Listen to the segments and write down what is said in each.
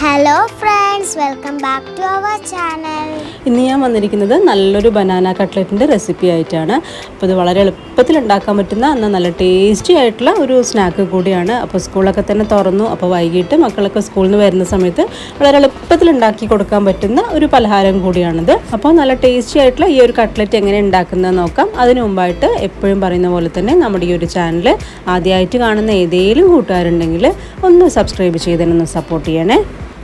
Hello friends welcome back to our channel ഇന്ന് ഞാൻ വന്നിരിക്കുന്നത് നല്ലൊരു ബനാന കട്ട്ലറ്റിന്റെ റെസിപ്പി ആയിട്ടാണ്. അപ്പോൾ ഇത് വളരെ എളുപ്പത്തിൽ ഉണ്ടാക്കാൻ പറ്റുന്ന എന്നാൽ നല്ല ടേസ്റ്റി ആയിട്ടുള്ള ഒരു സ്നാക്ക് കൂടിയാണ്. അപ്പോൾ സ്കൂളൊക്കെ തന്നെ തുറന്നു. അപ്പോൾ വൈകിട്ട് മക്കളൊക്കെ സ്കൂളിൽ നിന്ന് വരുന്ന സമയത്ത് വളരെ എളുപ്പത്തിൽ ഉണ്ടാക്കി കൊടുക്കാൻ പറ്റുന്ന ഒരു പലഹാരം കൂടിയാണിത്. അപ്പോൾ നല്ല ടേസ്റ്റി ആയിട്ടുള്ള ഈ ഒരു കട്ട്ലറ്റ് എങ്ങനെ ഉണ്ടാക്കുന്നത് നോക്കാം. അതിനു മുമ്പായിട്ട് എപ്പോഴും പറയുന്ന പോലെ തന്നെ നമ്മുടെ ഈ ഒരു ചാനൽ ആദ്യമായിട്ട് കാണുന്ന ഏതെങ്കിലും കൂട്ടുകാരുണ്ടെങ്കിൽ ഒന്ന് സബ്സ്ക്രൈബ് ചെയ്തതിനൊന്ന് സപ്പോർട്ട് ചെയ്യണേ.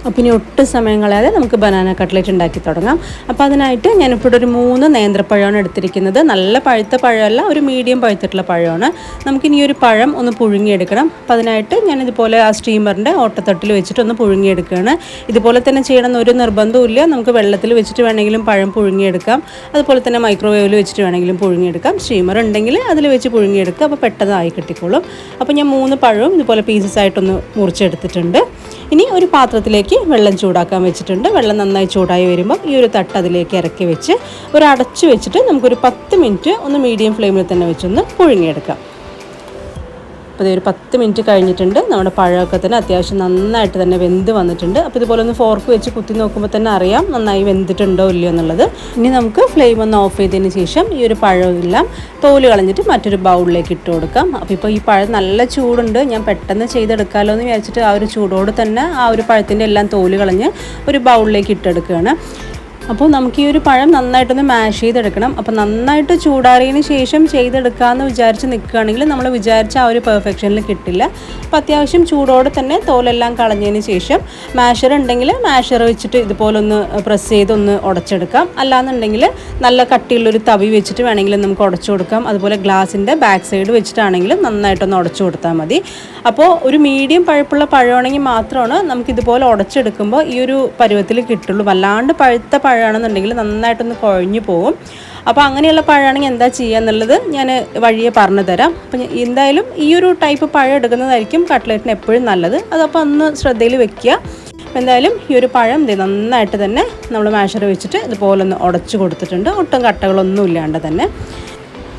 അപ്പം ഇനി ഒട്ടും സമയം കളയാതെ നമുക്ക് ബനാന കട്ട്ലേറ്റ് ഉണ്ടാക്കി തുടങ്ങാം. അപ്പോൾ അതിനായിട്ട് ഞാനിപ്പോൾ ഒരു മൂന്ന് നേന്ത്രപ്പഴമാണ് എടുത്തിരിക്കുന്നത്. നല്ല പഴുത്ത പഴമല്ല ഒരു മീഡിയം പഴുത്തിട്ടുള്ള പഴമാണ്. നമുക്കിനി ഒരു പഴം ഒന്ന് പുഴുങ്ങിയെടുക്കണം. അപ്പോൾ അതിനായിട്ട് ഞാനിതുപോലെ ആ സ്റ്റീമറിന്റെ ഓട്ടത്തട്ടിൽ വെച്ചിട്ട് ഒന്ന് പുഴുങ്ങിയെടുക്കുകയാണ്. ഇതുപോലെ തന്നെ ചെയ്യണമെന്ന് ഒരു നിർബന്ധവും ഇല്ല. നമുക്ക് വെള്ളത്തിൽ വെച്ചിട്ട് വേണമെങ്കിലും പഴം പുഴുങ്ങിയെടുക്കാം. അതുപോലെ തന്നെ മൈക്രോവേവിൽ വെച്ചിട്ട് വേണമെങ്കിലും പുഴുങ്ങിയെടുക്കാം. സ്റ്റീമർ ഉണ്ടെങ്കിൽ അതിൽ വെച്ച് പുഴുങ്ങിയെടുക്കുക. അപ്പോൾ പെട്ടെന്ന് ആയി കിട്ടിക്കോളും. അപ്പോൾ ഞാൻ മൂന്ന് പഴവും ഇതുപോലെ പീസസ് ആയിട്ടൊന്ന് മുറിച്ചെടുത്തിട്ടുണ്ട്. ഇനി ഒരു പാത്രത്തിലേക്ക് വെള്ളം ചൂടാക്കാൻ വെച്ചിട്ടുണ്ട്. വെള്ളം നന്നായി ചൂടായി വരുമ്പോൾ ഈ ഒരു തട്ട് അതിലേക്ക് ഇറക്കി വെച്ച് ഒരു അടച്ചു വെച്ചിട്ട് നമുക്കൊരു പത്ത് മിനിറ്റ് ഒന്ന് മീഡിയം ഫ്ലെയിമിൽ തന്നെ വെച്ചൊന്ന് പുഴുങ്ങിയെടുക്കാം. അപ്പോൾ ഇതൊരു പത്ത് മിനിറ്റ് കഴിഞ്ഞിട്ടുണ്ട്. നമ്മുടെ പഴമൊക്കെ തന്നെ അത്യാവശ്യം നന്നായിട്ട് തന്നെ വെന്ത് വന്നിട്ടുണ്ട്. അപ്പോൾ ഇതുപോലെ ഒന്ന് ഫോർക്ക് വെച്ച് കുത്തി നോക്കുമ്പോൾ തന്നെ അറിയാം നന്നായി വെന്തിട്ടുണ്ടോ ഇല്ലയോ എന്നുള്ളത്. ഇനി നമുക്ക് ഫ്ലെയിം ഒന്ന് ഓഫ് ചെയ്തതിന് ശേഷം ഈ ഒരു പഴമെല്ലാം തോൽ കളഞ്ഞിട്ട് മറ്റൊരു ബൗളിലേക്ക് ഇട്ട് കൊടുക്കാം. അപ്പോൾ ഇപ്പോൾ ഈ പഴം നല്ല ചൂടുണ്ട്. ഞാൻ പെട്ടെന്ന് ചെയ്തെടുക്കാമല്ലോ എന്ന് വിചാരിച്ചിട്ട് ആ ഒരു ചൂടോട് തന്നെ ആ ഒരു പഴത്തിന്റെ എല്ലാം തോൽ കളഞ്ഞ് ഒരു ബൗളിലേക്ക് ഇട്ടെടുക്കുകയാണ്. അപ്പോൾ നമുക്ക് ഈ ഒരു പഴം നന്നായിട്ടൊന്ന് മാഷ് ചെയ്തെടുക്കണം. അപ്പോൾ നന്നായിട്ട് ചൂടാറിയതിന് ശേഷം ചെയ്തെടുക്കാമെന്ന് വിചാരിച്ച് നിൽക്കുകയാണെങ്കിൽ നമ്മൾ വിചാരിച്ച ആ ഒരു പെർഫെക്ഷനിൽ കിട്ടില്ല. അപ്പോൾ അത്യാവശ്യം ചൂടോടെ തന്നെ തോലെല്ലാം കളഞ്ഞതിന് ശേഷം മാഷർ ഉണ്ടെങ്കിൽ മാഷർ വെച്ചിട്ട് ഇതുപോലൊന്ന് പ്രസ് ചെയ്തൊന്ന് ഉടച്ചെടുക്കാം. അല്ലാന്നുണ്ടെങ്കിൽ നല്ല കട്ടിയുള്ളൊരു തവി വെച്ചിട്ട് വേണമെങ്കിൽ നമുക്ക് ഉടച്ചു കൊടുക്കാം. അതുപോലെ ഗ്ലാസിന്റെ ബാക്ക് സൈഡ് വെച്ചിട്ടാണെങ്കിലും നന്നായിട്ടൊന്ന് ഉടച്ചു കൊടുത്താൽ മതി. അപ്പോൾ ഒരു മീഡിയം പഴുപ്പുള്ള പഴമാണെങ്കിൽ മാത്രമാണ് നമുക്കിതുപോലെ ഉടച്ചെടുക്കുമ്പോൾ ഈ ഒരു പരുവത്തിൽ കിട്ടുള്ളൂ. വല്ലാണ്ട് പഴുത്ത പഴമാണെന്നുണ്ടെങ്കിൽ നന്നായിട്ടൊന്ന് കുഴഞ്ഞു പോകും അപ്പോൾ അങ്ങനെയുള്ള പഴമാണെങ്കിൽ എന്താ ചെയ്യുക എന്നുള്ളത് ഞാൻ വഴിയെ പറഞ്ഞു തരാം. അപ്പം എന്തായാലും ഈ ഒരു ടൈപ്പ് പഴം എടുക്കുന്നതായിരിക്കും കട്ട്ലറ്റിന് എപ്പോഴും നല്ലത്. അതപ്പോൾ ഒന്ന് ശ്രദ്ധയിൽ വെക്കുക. എന്തായാലും ഈ ഒരു പഴം ദേ നന്നായിട്ട് തന്നെ നമ്മൾ മാഷർ വെച്ചിട്ട് ഇതുപോലെ ഒന്ന് ഉടച്ചു കൊടുത്തിട്ടുണ്ട്. ഒട്ടും കട്ടകളൊന്നും ഇല്ലാണ്ട് തന്നെ.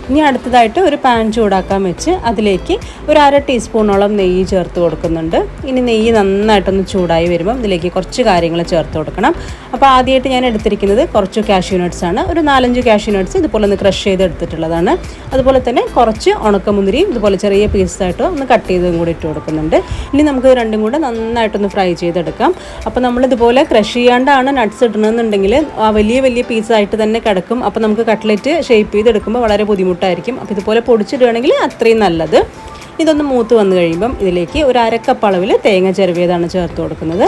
ഇനി അടുത്തതായിട്ട് ഒരു പാൻ ചൂടാക്കാൻ വെച്ച് അതിലേക്ക് ഒരു അര ടീസ്പൂണോളം നെയ്യ് ചേർത്ത് കൊടുക്കുന്നുണ്ട്. ഇനി നെയ്യ് നന്നായിട്ടൊന്ന് ചൂടായി വരുമ്പം ഇതിലേക്ക് കുറച്ച് കാര്യങ്ങൾ ചേർത്ത് കൊടുക്കണം. അപ്പോൾ ആദ്യമായിട്ട് ഞാൻ എടുത്തിരിക്കുന്നത് കുറച്ച് കാഷ്യൂ നട്ട്സ് ആണ്. ഒരു നാലഞ്ച് കാഷ്യൂ നട്ട്സ് ഇതുപോലെ ഒന്ന് ക്രഷ് ചെയ്ത് എടുത്തിട്ടുള്ളതാണ്. അതുപോലെ തന്നെ കുറച്ച് ഉണക്കമുന്തിരിയും ഇതുപോലെ ചെറിയ പീസായിട്ടോ ഒന്ന് കട്ട് ചെയ്തതും കൂടി ഇട്ട് കൊടുക്കുന്നുണ്ട്. ഇനി നമുക്ക് രണ്ടും കൂടെ നന്നായിട്ടൊന്ന് ഫ്രൈ ചെയ്തെടുക്കാം. അപ്പോൾ നമ്മളിതുപോലെ ക്രഷ് ചെയ്യാണ്ടാണ് നട്ട്സ് ഇടണമെന്നുണ്ടെങ്കിൽ വലിയ വലിയ പീസായിട്ട് തന്നെ കിടക്കും. അപ്പോൾ നമുക്ക് കട്ട്ലറ്റ് ഷേപ്പ് ചെയ്തെടുക്കുമ്പോൾ വളരെ ബുദ്ധിമുട്ടായിരിക്കും അപ്പോൾ ഇതുപോലെ പൊടിച്ചിടുകയാണെങ്കിൽ അത്രയും നല്ലത്. ഇതൊന്ന് മൂത്ത് വന്നു കഴിയുമ്പം ഇതിലേക്ക് ഒരു അരക്കപ്പ് തേങ്ങ ചിരവിയതാണ് ചേർത്ത് കൊടുക്കുന്നത്.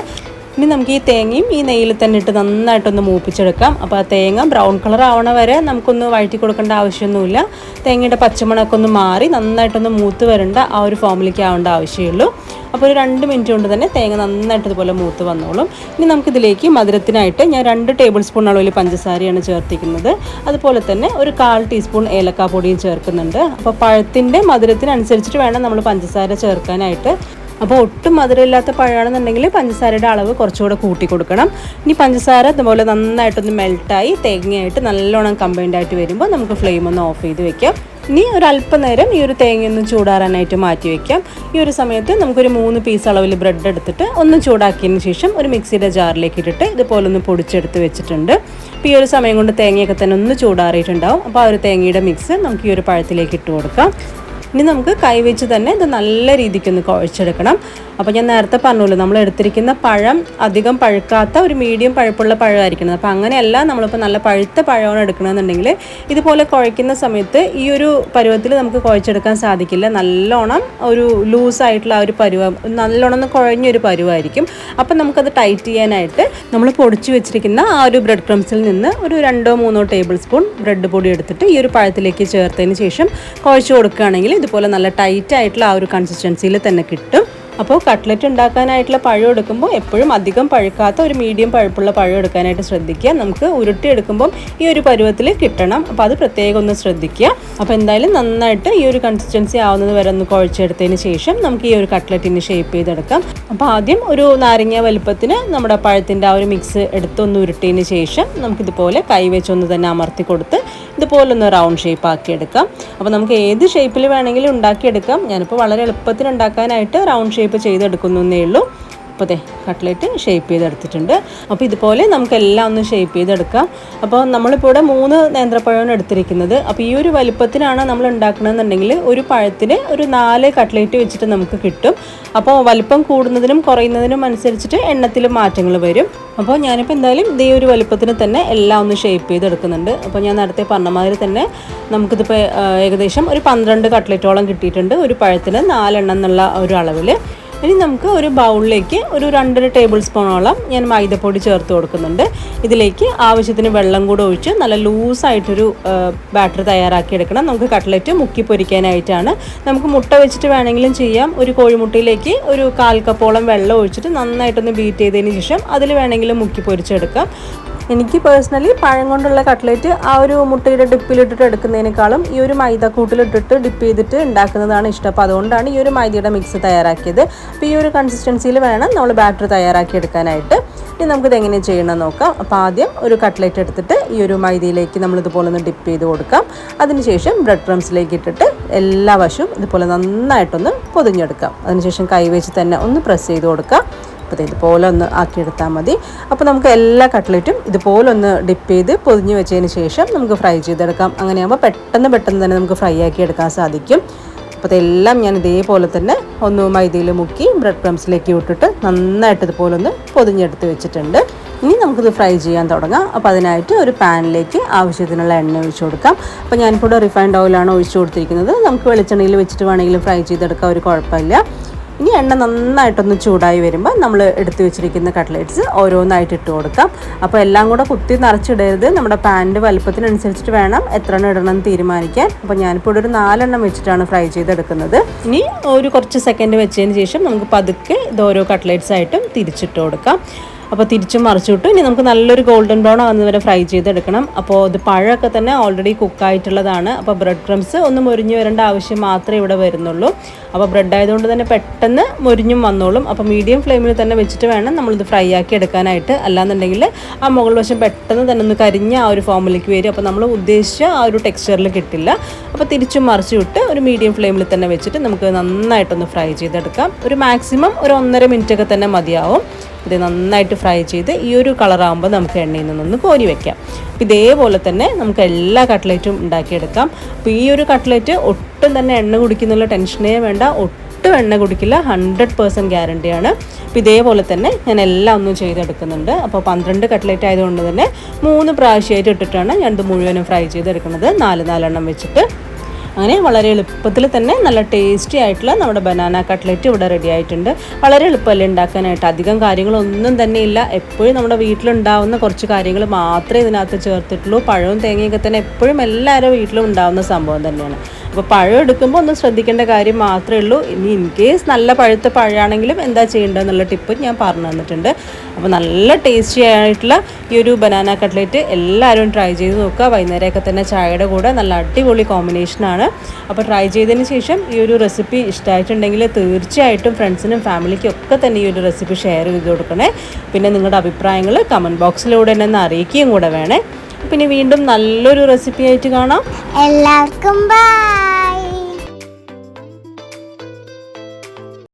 ഇനി നമുക്ക് ഈ തേങ്ങയും ഈ നെയ്യിൽ തന്നെ ഇട്ട് നന്നായിട്ടൊന്ന് മൂപ്പിച്ചെടുക്കാം. അപ്പോൾ ആ തേങ്ങ ബ്രൗൺ കളർ ആവണ വരെ നമുക്കൊന്ന് വഴറ്റി കൊടുക്കേണ്ട ആവശ്യമൊന്നുമില്ല. തേങ്ങയുടെ പച്ചമണമൊക്കെ ഒന്ന് മാറി നന്നായിട്ടൊന്ന് മൂത്ത് വരേണ്ട ആ ഒരു ഫോമിലേക്ക് ആവേണ്ട ആവശ്യമുള്ളൂ. അപ്പോൾ ഒരു രണ്ട് മിനിറ്റ് കൊണ്ട് തന്നെ തേങ്ങ നന്നായിട്ട് ഇതുപോലെ മൂത്ത് വന്നോളും. ഇനി നമുക്കിതിലേക്ക് മധുരത്തിനായിട്ട് ഞാൻ രണ്ട് ടേബിൾ സ്പൂൺ അളവിൽ പഞ്ചസാരയാണ് ചേർത്തിക്കുന്നത് അതുപോലെ തന്നെ ഒരു കാൽ ടീസ്പൂൺ ഏലക്കാ പൊടിയും ചേർക്കുന്നുണ്ട്. അപ്പോൾ പഴത്തിന്റെ മധുരത്തിനനുസരിച്ചിട്ട് വേണം നമ്മൾ പഞ്ചസാര ചേർക്കാനായിട്ട്. അപ്പോൾ ഒട്ടും മധുരമില്ലാത്ത പഴമാണെന്നുണ്ടെങ്കിൽ പഞ്ചസാരയുടെ അളവ് കുറച്ചുകൂടെ കൂട്ടി കൊടുക്കണം ഇനി പഞ്ചസാര അതുപോലെ നന്നായിട്ടൊന്ന് മെൽട്ടായി തേങ്ങയായിട്ട് നല്ലോണം കമ്പൈൻഡ് ആയിട്ട് വരുമ്പോൾ നമുക്ക് ഫ്ലെയിം ഒന്ന് ഓഫ് ചെയ്ത് വെക്കാം. ഇനി ഒരു അല്പനേരം ഈ ഒരു തേങ്ങയൊന്ന് ചൂടാറാനായിട്ട് മാറ്റി വെക്കാം. ഈ ഒരു സമയത്ത് നമുക്കൊരു മൂന്ന് പീസ് അളവിൽ ബ്രെഡ് എടുത്തിട്ട് ഒന്ന് ചൂടാക്കിയതിന് ശേഷം ഒരു മിക്സിയുടെ ജാറിലേക്ക് ഇട്ടിട്ട് ഇതുപോലെ ഒന്ന് പൊടിച്ചെടുത്ത് വെച്ചിട്ടുണ്ട്. അപ്പോൾ ഈ ഒരു സമയം കൊണ്ട് തേങ്ങയൊക്കെ തന്നെ ഒന്ന് ചൂടാറിയിട്ടുണ്ടാവും. അപ്പോൾ ആ ഒരു തേങ്ങയുടെ മിക്സ് നമുക്ക് ഈ ഒരു പഴത്തിലേക്ക് ഇട്ട് കൊടുക്കാം. ഇനി നമുക്ക് കൈവച്ച് തന്നെ ഇത് നല്ല രീതിക്ക് ഒന്ന് കുഴച്ചെടുക്കണം. അപ്പോൾ ഞാൻ നേരത്തെ പറഞ്ഞല്ലോ നമ്മൾ എടുത്തിരിക്കുന്ന പഴം അധികം പഴുക്കാത്ത ഒരു മീഡിയം പഴുപ്പുള്ള പഴമായിരിക്കണം. അപ്പോൾ അങ്ങനെയല്ല നമ്മളിപ്പോൾ നല്ല പഴുത്ത പഴമാണ് എടുക്കണമെന്നുണ്ടെങ്കിൽ ഇതുപോലെ കുഴയ്ക്കുന്ന സമയത്ത് ഈ ഒരു പരുവത്തിൽ നമുക്ക് കുഴച്ചെടുക്കാൻ സാധിക്കില്ല. നല്ലോണം ഒരു ലൂസായിട്ടുള്ള ആ ഒരു പരുവം നല്ലോണം ഒന്ന് കുഴഞ്ഞൊരു പരുവായിരിക്കും. അപ്പം നമുക്കത് ടൈറ്റ് ചെയ്യാനായിട്ട് നമ്മൾ പൊടിച്ചു വെച്ചിരിക്കുന്ന ആ ഒരു ബ്രെഡ് ക്രംസിൽ നിന്ന് ഒരു രണ്ടോ മൂന്നോ ടേബിൾ സ്പൂൺ ബ്രെഡ് പൊടി എടുത്തിട്ട് ഈ ഒരു പഴത്തിലേക്ക് ചേർത്തതിന് ശേഷം കുഴച്ച് കൊടുക്കുകയാണെങ്കിൽ ഇതുപോലെ നല്ല ടൈറ്റ് ആയിട്ടുള്ള ആ ഒരു കൺസിസ്റ്റൻസിയിൽ തന്നെ കിട്ടും. അപ്പോൾ കട്ട്ലറ്റ് ഉണ്ടാക്കാനായിട്ടുള്ള പഴം എടുക്കുമ്പോൾ എപ്പോഴും അധികം പഴുക്കാത്ത ഒരു മീഡിയം പഴുപ്പുള്ള പഴം എടുക്കാനായിട്ട് ശ്രദ്ധിക്കുക. നമുക്ക് ഉരുട്ടി എടുക്കുമ്പം ഈ ഒരു പരുവത്തിൽ കിട്ടണം. അപ്പോൾ അത് പ്രത്യേകം ഒന്ന് ശ്രദ്ധിക്കുക. അപ്പോൾ എന്തായാലും നന്നായിട്ട് ഈ ഒരു കൺസിസ്റ്റൻസി ആവുന്നത് വരെ ഒന്ന് കുഴച്ചെടുത്തതിന് ശേഷം നമുക്ക് ഈ ഒരു കട്ട്ലറ്റിന് ഷേപ്പ് ചെയ്തെടുക്കാം. അപ്പോൾ ആദ്യം ഒരു നാരങ്ങ വലുപ്പത്തിന് നമ്മുടെ പഴത്തിന്റെ ആ ഒരു മിക്സ് എടുത്തൊന്ന് ഉരുട്ടിയതിന് ശേഷം നമുക്കിതുപോലെ കൈ വെച്ചൊന്ന് തന്നെ അമർത്തി കൊടുത്ത് ഇതുപോലെ ഒന്ന് റൗണ്ട് ഷേപ്പ് ആക്കി എടുക്കാം അപ്പോൾ നമുക്ക് ഏത് ഷേപ്പിൽ വേണമെങ്കിലും ഉണ്ടാക്കിയെടുക്കാം. ഞാനിപ്പോൾ വളരെ എളുപ്പത്തിൽ ഉണ്ടാക്കാനായിട്ട് റൗണ്ട് ഷേപ്പ് ചെയ്തെടുക്കുന്നേ ഉള്ളൂ. അപ്പോൾ അതെ കട്ട്ലേറ്റ് ഷേപ്പ് ചെയ്തെടുത്തിട്ടുണ്ട്. അപ്പോൾ ഇതുപോലെ നമുക്ക് എല്ലാം ഒന്ന് ഷേപ്പ് ചെയ്തെടുക്കാം. അപ്പോൾ നമ്മളിപ്പോൾ ഇവിടെ മൂന്ന് നേന്ത്രപ്പഴമാണ് എടുത്തിരിക്കുന്നത്. അപ്പോൾ ഈ ഒരു വലുപ്പത്തിനാണ് നമ്മൾ ഉണ്ടാക്കണമെന്നുണ്ടെങ്കിൽ ഒരു പഴത്തിന് ഒരു നാല് കട്ട്ലേറ്റ് വെച്ചിട്ട് നമുക്ക് കിട്ടും. അപ്പോൾ വലുപ്പം കൂടുന്നതിനും കുറയുന്നതിനും അനുസരിച്ചിട്ട് എണ്ണത്തിൽ മാറ്റങ്ങൾ വരും. അപ്പോൾ ഞാനിപ്പോൾ എന്തായാലും ഇതേ ഒരു വലുപ്പത്തിന് തന്നെ എല്ലാം ഒന്ന് ഷേപ്പ് ചെയ്തെടുക്കുന്നുണ്ട്. അപ്പോൾ ഞാൻ നേരത്തെ പറഞ്ഞ മാതിരി തന്നെ നമുക്കിതിപ്പോൾ ഏകദേശം ഒരു പന്ത്രണ്ട് കട്ട്ലേറ്റോളം കിട്ടിയിട്ടുണ്ട് ഒരു പഴത്തിന് നാലെണ്ണം എന്നുള്ള ഒരു അളവിൽ ഇനി നമുക്ക് ഒരു ബൗളിലേക്ക് ഒരു രണ്ടര ടേബിൾ സ്പൂണോളം ഞാൻ മൈദപ്പൊടി ചേർത്ത് കൊടുക്കുന്നുണ്ട്. ഇതിലേക്ക് ആവശ്യത്തിന് വെള്ളം കൂടെ ഒഴിച്ച് നല്ല ലൂസായിട്ടൊരു ബാറ്റർ തയ്യാറാക്കി എടുക്കണം. നമുക്ക് കട്ട്ലറ്റ് മുക്കി പൊരിക്കാനായിട്ടാണ്. നമുക്ക് മുട്ട വെച്ചിട്ട് വേണമെങ്കിലും ചെയ്യാം. ഒരു കോഴിമുട്ടയിലേക്ക് ഒരു കാൽ കപ്പോളം വെള്ളം ഒഴിച്ചിട്ട് നന്നായിട്ടൊന്ന് ബീറ്റ് ചെയ്തതിന് ശേഷം അതിൽ വേണമെങ്കിലും മുക്കി പൊരിച്ചെടുക്കാം. എനിക്ക് പേഴ്സണലി പഴം കൊണ്ടുള്ള കട്ട്ലേറ്റ് ആ ഒരു മുട്ടയുടെ ഡിപ്പിലിട്ടിട്ട് എടുക്കുന്നതിനേക്കാളും ഈ ഒരു മൈദ കൂട്ടിലിട്ടിട്ട് ഡിപ്പ് ചെയ്തിട്ട് ഉണ്ടാക്കുന്നതാണ് ഇഷ്ടം. അപ്പോൾ അതുകൊണ്ടാണ് ഈ ഒരു മൈദയുടെ മിക്സ് തയ്യാറാക്കിയത്. അപ്പോൾ ഈ ഒരു കൺസിസ്റ്റൻസിയിൽ വേണം നമ്മൾ ബാറ്റർ തയ്യാറാക്കി എടുക്കാനായിട്ട്. ഇനി നമുക്കിത് എങ്ങനെ ചെയ്യണമെന്ന് നോക്കാം. അപ്പോൾ ആദ്യം ഒരു കട്ട്ലേറ്റ് എടുത്തിട്ട് ഈ ഒരു മൈദയിലേക്ക് നമ്മൾ ഇതുപോലെ ഒന്ന് ഡിപ്പ് ചെയ്ത് കൊടുക്കാം. അതിനുശേഷം ബ്രെഡ് ക്രംസിലേക്ക് ഇട്ടിട്ട് എല്ലാ വശവും ഇതുപോലെ നന്നായിട്ടൊന്ന് പൊതിഞ്ഞെടുക്കാം. അതിനുശേഷം കൈവച്ച് തന്നെ ഒന്ന് പ്രസ് ചെയ്ത് കൊടുക്കാം. അപ്പോൾ ഇതുപോലെ ഒന്ന് ആക്കിയെടുത്താൽ മതി. അപ്പോൾ നമുക്ക് എല്ലാ കട്ട്ലറ്റും ഇതുപോലെ ഒന്ന് ഡിപ്പ് ചെയ്ത് പൊതിഞ്ഞ് വെച്ചതിന് ശേഷം നമുക്ക് ഫ്രൈ ചെയ്തെടുക്കാം. അങ്ങനെയാകുമ്പോൾ പെട്ടെന്ന് പെട്ടെന്ന് തന്നെ നമുക്ക് ഫ്രൈ ആക്കി എടുക്കാൻ സാധിക്കും. അപ്പോൾ ഇതെല്ലാം ഞാൻ ഇതേപോലെ തന്നെ ഒന്ന് മൈദയിൽ മുക്കി ബ്രെഡ് ക്രംസിലേക്ക് ഇട്ടിട്ട് നന്നായിട്ട് ഇതുപോലെ ഒന്ന് പൊതിഞ്ഞെടുത്ത് വെച്ചിട്ടുണ്ട്. ഇനി നമുക്കിത് ഫ്രൈ ചെയ്യാൻ തുടങ്ങാം. അപ്പോൾ അതിനായിട്ട് ഒരു പാനിലേക്ക് ആവശ്യത്തിനുള്ള എണ്ണ ഒഴിച്ചു കൊടുക്കാം. അപ്പോൾ ഞാനിപ്പോൾ റിഫൈൻഡ് ഓയിലാണ് ഒഴിച്ചു കൊടുത്തിരിക്കുന്നത്. നമുക്ക് വെളിച്ചെണ്ണയിൽ വെച്ചിട്ട് വേണമെങ്കിലും ഫ്രൈ ചെയ്തെടുക്കാൻ ഒരു കുഴപ്പമില്ല. ഇനി എണ്ണ നന്നായിട്ടൊന്ന് ചൂടായി വരുമ്പോൾ നമ്മൾ എടുത്തു വെച്ചിരിക്കുന്ന കട്ട്ലേറ്റ്സ് ഓരോന്നായിട്ട് ഇട്ട് കൊടുക്കാം. അപ്പോൾ എല്ലാം കൂടെ കുത്തി നിറച്ചിടരുത്. നമ്മുടെ പാന്റെ വലുപ്പത്തിനനുസരിച്ചിട്ട് വേണം എത്ര എണ്ണം ഇടണം എന്ന് തീരുമാനിക്കാൻ. അപ്പോൾ ഞാനിപ്പോൾ ഇവിടെ ഒരു നാലെണ്ണം വെച്ചിട്ടാണ് ഫ്രൈ ചെയ്തെടുക്കുന്നത്. ഇനി ഒരു കുറച്ച് സെക്കൻഡ് വെച്ചതിന് ശേഷം നമുക്ക് പതുക്കെ ഇത് ഓരോ കട്ട്ലേറ്റ്സ് ആയിട്ടും തിരിച്ചിട്ട് കൊടുക്കാം. അപ്പോൾ തിരിച്ചും മറിച്ചിട്ട് ഇനി നമുക്ക് നല്ലൊരു ഗോൾഡൻ ബ്രൗൺ ആകുന്നതുവരെ ഫ്രൈ ചെയ്തെടുക്കണം. അപ്പോൾ ഇത് പഴമൊക്കെ തന്നെ ഓൾറെഡി കുക്കായിട്ടുള്ളതാണ് അപ്പോൾ ബ്രെഡ് ക്രംസ് ഒന്ന് മുരിഞ്ഞ് വരേണ്ട ആവശ്യം മാത്രമേ ഇവിടെ വരുന്നുള്ളൂ. അപ്പോൾ ബ്രെഡ് ആയതുകൊണ്ട് തന്നെ പെട്ടെന്ന് മുരിഞ്ഞും വന്നോളും. അപ്പോൾ മീഡിയം ഫ്ലെയിമിൽ തന്നെ വെച്ചിട്ട് വേണം നമ്മളിത് ഫ്രൈ ആക്കി എടുക്കാനായിട്ട്. അല്ലാന്നുണ്ടെങ്കിൽ ആ മുകൾ വശം പെട്ടെന്ന് തന്നെ ഒന്ന് കരിഞ്ഞ ആ ഒരു ഫോമിലേക്ക് വരും. അപ്പോൾ നമ്മൾ ഉദ്ദേശിച്ച ആ ഒരു ടെക്സ്ചറിൽ കിട്ടില്ല. അപ്പോൾ തിരിച്ചും മറിച്ച് വിട്ട് ഒരു മീഡിയം ഫ്ലെയിമിൽ തന്നെ വെച്ചിട്ട് നമുക്ക് നന്നായിട്ടൊന്ന് ഫ്രൈ ചെയ്തെടുക്കാം. ഒരു മാക്സിമം ഒരു ഒന്നര മിനിറ്റൊക്കെ തന്നെ മതിയാവും. ഇത് നന്നായിട്ട് ഫ്രൈ ചെയ്ത് ഈ ഒരു കളറാകുമ്പോൾ നമുക്ക് എണ്ണയിൽ നിന്നൊന്ന് കോരി വെക്കാം. അപ്പോൾ ഇതേപോലെ തന്നെ നമുക്ക് എല്ലാ കട്ട്ലേറ്റും ഉണ്ടാക്കിയെടുക്കാം. അപ്പോൾ ഈ ഒരു കട്ട്ലേറ്റ് ഒട്ടും തന്നെ എണ്ണ കുടിക്കുന്നുള്ള ടെൻഷനേ വേണ്ട. ഒട്ടും എണ്ണ കുടിക്കില്ല. ഹൺഡ്രഡ് പേഴ്സന്റ് ഗ്യാരണ്ടിയാണ്. അപ്പോൾ ഇതേപോലെ തന്നെ ഞാൻ എല്ലാം ഒന്നും ചെയ്തെടുക്കുന്നുണ്ട്. അപ്പോൾ പന്ത്രണ്ട് കട്ട്ലേറ്റ് ആയതുകൊണ്ട് തന്നെ മൂന്ന് പ്രാവശ്യമായിട്ട് ഇട്ടിട്ടാണ് ഞാനിത് മുഴുവനും ഫ്രൈ ചെയ്തെടുക്കുന്നത്. നാല് നാലെണ്ണം വെച്ചിട്ട്. അങ്ങനെ വളരെ എളുപ്പത്തിൽ തന്നെ നല്ല ടേസ്റ്റി ആയിട്ടുള്ള നമ്മുടെ ബനാന കട്ട്ലറ്റ് ഇവിടെ റെഡി ആയിട്ടുണ്ട്. വളരെ എളുപ്പമല്ലേ ഉണ്ടാക്കാനായിട്ട്? അധികം കാര്യങ്ങളൊന്നും തന്നെ ഇല്ല. എപ്പോഴും നമ്മുടെ വീട്ടിലുണ്ടാവുന്ന കുറച്ച് കാര്യങ്ങൾ മാത്രമേ ഇതിനകത്ത് ചേർത്തിട്ടുള്ളൂ. പഴവും തേങ്ങയൊക്കെ തന്നെ എപ്പോഴും എല്ലാവരും വീട്ടിലും ഉണ്ടാവുന്ന സംഭവം തന്നെയാണ്. അപ്പോൾ പഴം എടുക്കുമ്പോൾ ഒന്ന് ശ്രദ്ധിക്കേണ്ട കാര്യം മാത്രമേ ഉള്ളൂ. ഇനി ഇൻ കേസ് നല്ല പഴുത്ത പഴമാണെങ്കിലും എന്താ ചെയ്യേണ്ടതെന്നുള്ള ടിപ്പ് ഞാൻ പറഞ്ഞു തന്നിട്ടുണ്ട്. അപ്പോൾ നല്ല ടേസ്റ്റി ആയിട്ടുള്ള ഈ ഒരു ബനാന കട്ട്ലേറ്റ് എല്ലാവരും ട്രൈ ചെയ്ത് നോക്കുക. വൈകുന്നേരമൊക്കെ തന്നെ ചായയുടെ കൂടെ നല്ല അടിപൊളി കോമ്പിനേഷനാണ് അപ്പോൾ ട്രൈ ചെയ്തതിന് ശേഷം ഈ ഒരു റെസിപ്പി ഇഷ്ടമായിട്ടുണ്ടെങ്കിൽ തീർച്ചയായിട്ടും ഫ്രണ്ട്സിനും ഫാമിലിക്കും ഒക്കെ തന്നെ ഈ ഒരു റെസിപ്പി ഷെയർ ചെയ്ത് കൊടുക്കണേ. പിന്നെ നിങ്ങളുടെ അഭിപ്രായങ്ങൾ കമന്റ് ബോക്സിലൂടെ ഒന്ന് അറിയിക്കുകയും കൂടെ വേണേ. പിന്നെ വീണ്ടും നല്ലൊരു റെസിപ്പി ആയിട്ട് കാണാം. എല്ലാവർക്കും ബൈ